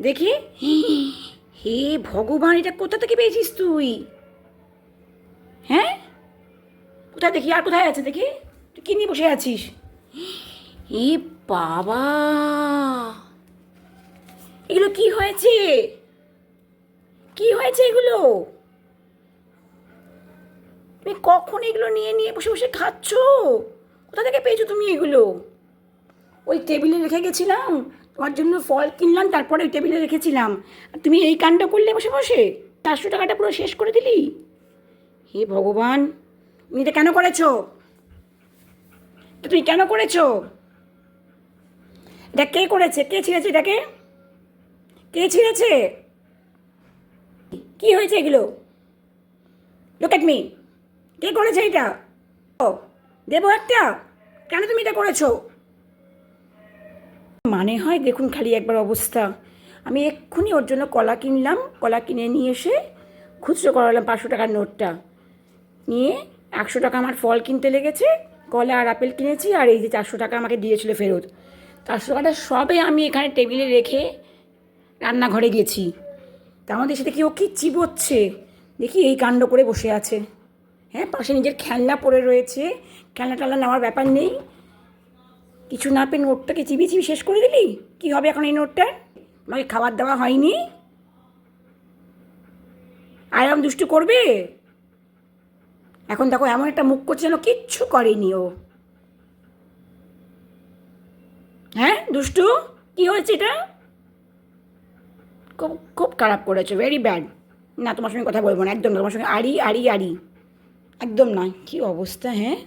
দেখি। হে ভগবান, এটা কোথা থেকে পেয়েছিস তুই? হ্যাঁ? কোথায় দেখি? আর কোথায় আছে দেখি? তুই কি নিয়ে বসে আছিস? এ বাবা! এগুলো কি হয়েছে? কি হয়েছে এগুলো? তুমি কখন এগুলো নিয়ে নিয়ে বসে বসে খাচ্ছ? কোথা থেকে পেয়েছ তুমি এগুলো? ওই টেবিলে রেখে গেছিলাম। তোমার জন্য ফল কিনলাম, তারপরে ওই টেবিলে রেখেছিলাম। তুমি এই কাণ্ড করলে বসে বসে? চারশো টাকাটা পুরো শেষ করে দিলি? হে ভগবান, তুমি এটা কেন করেছ? তুমি কেন করেছ? এটা কে করেছে? কে ছিঁড়েছে এটাকে? কে ছিঁড়েছে? কি হয়েছে এগুলো? লোক মি কে করেছে এটা? ও, দেবো একটা? কেন তুমি এটা করেছ? মানে হয়? দেখুন খালি একবার অবস্থা। আমি এক্ষুনি ওর জন্য কলা কিনলাম, কলা কিনে নিয়ে এসে খুচরো করালাম পাঁচশো টাকার নোটটা। নিয়ে একশো টাকা আমার ফল কিনতে লেগেছে, কলা আর আপেল কিনেছি আর এই যে চারশো টাকা আমাকে দিয়েছিল ফেরত। চারশো টাকাটা সবে আমি এখানে টেবিলে রেখে রান্নাঘরে গেছি। তা আমাদের এসে দেখি ও কি চিবোচ্ছে? দেখি এই কাণ্ড করে বসে আছে। হ্যাঁ পাশে নিজের খেলনা পড়ে রয়েছে। খেলনা টেলনা নেওয়ার ব্যাপার নেই। কিছু না পেয়ে নোটটাকে চিবি চিবি শেষ করে দিলি? কি হবে এখন এই নোটটার আমাকে খাবার দেওয়া হয়নি। আর এরকম দুষ্টু করবে? এখন দেখো এমন একটা মুখ করছে যেন কিচ্ছু করেনি ও। হ্যাঁ দুষ্টু? কি হয়েছে এটা? খুব খুব খারাপ করেছ ভেরি ব্যাড না, তোমার সঙ্গে কথা বলব না, একদম তোমার সঙ্গে আড়ি আড়ি আড়ি। একদম নয় কী অবস্থা হ্যাঁ?